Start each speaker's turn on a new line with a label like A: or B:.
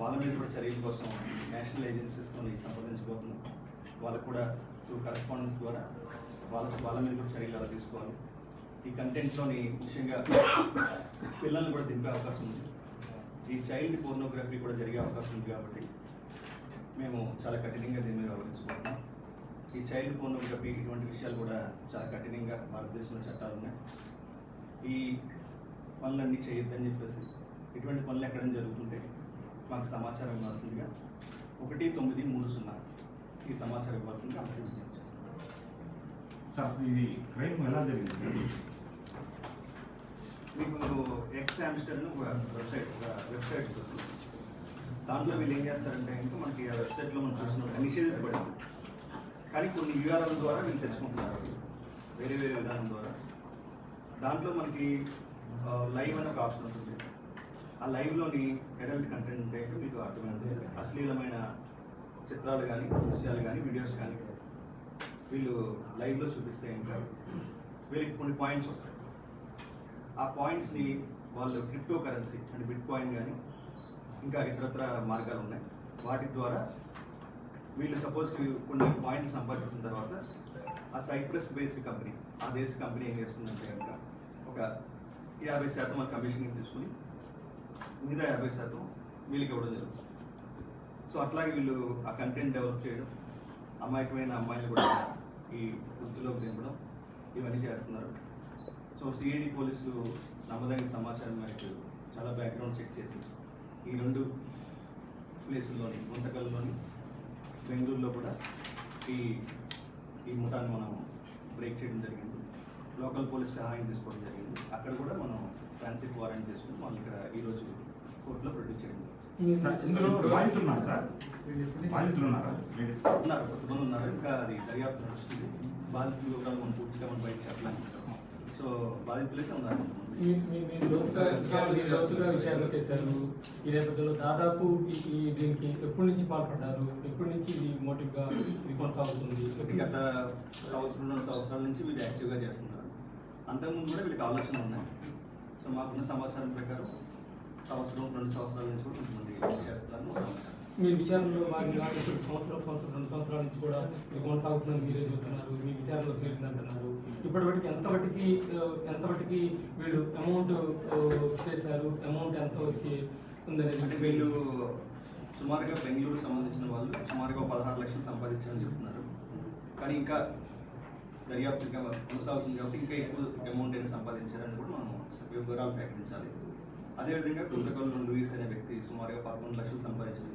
A: వాళ్ళ మీద కూడా చర్యల కోసం నేషనల్ ఏజెన్సీస్తో సంప్రదించబోతున్నాం. వాళ్ళకు కూడా త్రూ కరెస్పాండెన్స్ ద్వారా వాళ్ళ వాళ్ళ మీద కూడా చర్యలు అలా తీసుకోవాలి? ఈ కంటెంట్లోని ముఖ్యంగా పిల్లల్ని కూడా దింపే అవకాశం ఉంది. ఈ చైల్డ్ పోర్నోగ్రఫీ కూడా జరిగే అవకాశం ఉంది కాబట్టి మేము చాలా కఠినంగా దీని మీద వ్యవహరించుకుంటున్నాం. ఈ చైల్డ్ పోర్నోగ్రఫీ ఇటువంటి విషయాలు కూడా చాలా కఠినంగా భారతదేశంలో చట్టాలు ఉన్నాయి. ఈ పనులన్నీ చేయొద్దని చెప్పేసి ఇటువంటి పనులు ఎక్కడైనా జరుగుతుంటే మాకు సమాచారం ఇవ్వాల్సిందిగా ఒకటి తొమ్మిది మూడు సున్నా ఈ సమాచారం ఇవ్వాల్సిందిగా అందరికీ విజ్ఞప్తి చేస్తున్నాం.
B: సార్ ఇది క్రైమ్ ఎలా జరిగింది?
A: మీకు ఎక్స్ హామ్స్టర్ ఒక వెబ్సైట్ వెబ్సైట్ దాంట్లో వీళ్ళు ఏం చేస్తారంటే ఇంకా మనకి ఆ వెబ్సైట్లో మనం చూసిన నిషేధించబడింది కానీ కొన్ని యూఆర్ఎల్ ద్వారా వీళ్ళు తెచ్చుకుంటున్నారు వేరే వేరే విధానం ద్వారా. దాంట్లో మనకి లైవ్ అనే ఒక ఆప్షన్ ఉంటుంది. ఆ లైవ్లోని అడల్ట్ కంటెంట్ ఉంటే మీకు అర్థమైంది అశ్లీలమైన చిత్రాలు కానీ దృశ్యాలు కానీ వీడియోస్ కానీ వీళ్ళు లైవ్లో చూపిస్తే ఇంకా వీళ్ళకి కొన్ని పాయింట్స్ వస్తాయి. ఆ పాయింట్స్ని వాళ్ళు క్రిప్టో కరెన్సీ అంటే బిట్ కాయిన్ కానీ ఇంకా ఇతరత్ర మార్గాలు ఉన్నాయి. వాటి ద్వారా వీళ్ళు సపోజ్ కొన్ని పాయింట్స్ సంపాదించిన తర్వాత ఆ సైప్రస్ బేస్డ్ కంపెనీ ఆ దేశ కంపెనీ ఏం చేస్తుందంటే కనుక ఒక యాభై శాతం కమిషన్ తీసుకుని మిగతా యాభై శాతం వీళ్ళకి ఇవ్వడం జరుగుతుంది. సో అట్లాగే వీళ్ళు ఆ కంటెంట్ డెవలప్ చేయడం అమాయకమైన అమ్మాయిలు కూడా ఈ వృత్తిలోకి దింపడం ఇవన్నీ చేస్తున్నారు. సో సిఐడి పోలీసులు నమ్మదగిన సమాచారం మేరకు చాలా బ్యాక్గ్రౌండ్ చెక్ చేసి ఈ రెండు ప్లేసుల్లోని గుంటకల్లోని బెంగళూరులో కూడా ఈ ఈ ముఠాన్ని మనం బ్రేక్ చేయడం జరిగింది. లోకల్ పోలీస్ సహాయం తీసుకోవడం జరిగింది. అక్కడ కూడా మనం ట్రాన్సిట్ వారెంట్ తీసుకుని మనం ఇక్కడ ఈరోజు కోర్టులో ప్రొడ్యూస్ చేయడం
B: ఇందులో బాధితులు ఉన్నారు సార్. బాధితులు ఉన్నారా.
A: కొంతమంది ఉన్నారు. ఇంకా అది దర్యాప్తు నడుస్తుంది. బాధితుల వివరాలు మనం పూర్తిగా మనం బయట చెప్పలేము. సో బాధితులైతే ఉన్నారు
C: విచారణ చేశారు. ఈ నేపథ్యంలో దాదాపు ఈ- దీనికి ఎప్పటి నుంచి పాల్పడ్డారు? ఎప్పటి నుంచి ఇది మోటివ్గా ఇది కొనసాగుతుంది?
A: గత సంవత్సరం రెండు సంవత్సరాల నుంచి వీళ్ళు యాక్టివ్గా చేస్తున్నారు. అంతకుముందు కూడా వీళ్ళకి ఆలోచన ఉన్నాయి. మాకున్న సమాచారం ప్రకారం సంవత్సరం రెండు సంవత్సరాల నుంచి కూడా కొంతమంది చేస్తున్నారు సమాచారం.
C: మీరు విచారణలో భాగంగా ఇప్పుడు సంవత్సరం సంవత్సరం రెండు సంవత్సరాల నుంచి కూడా ఇది కొనసాగుతుందని మీరే చెబుతున్నారు మీ విచారణలో తేలిందంటున్నారు ఇప్పటివరకు ఎంతవరకు ఎంతవరకు వీళ్ళు అమౌంట్ చేశారు అమౌంట్ ఎంత వచ్చి
A: అంటే
C: ఉందని
A: వీళ్ళు సుమారుగా బెంగళూరు సంబంధించిన వాళ్ళు సుమారుగా పదహారు లక్షలు సంపాదించారని చెప్తున్నారు కానీ ఇంకా దర్యాప్తు ఇంకా కొనసాగుతుంది కాబట్టి ఇంకా ఎక్కువ అమౌంట్ అయినా సంపాదించారని కూడా మనం వివరాలు సేకరించాలి. అదేవిధంగా గుంతకల్లో లూయిస్ అనే వ్యక్తి సుమారుగా పదకొండు లక్షలు సంపాదించడం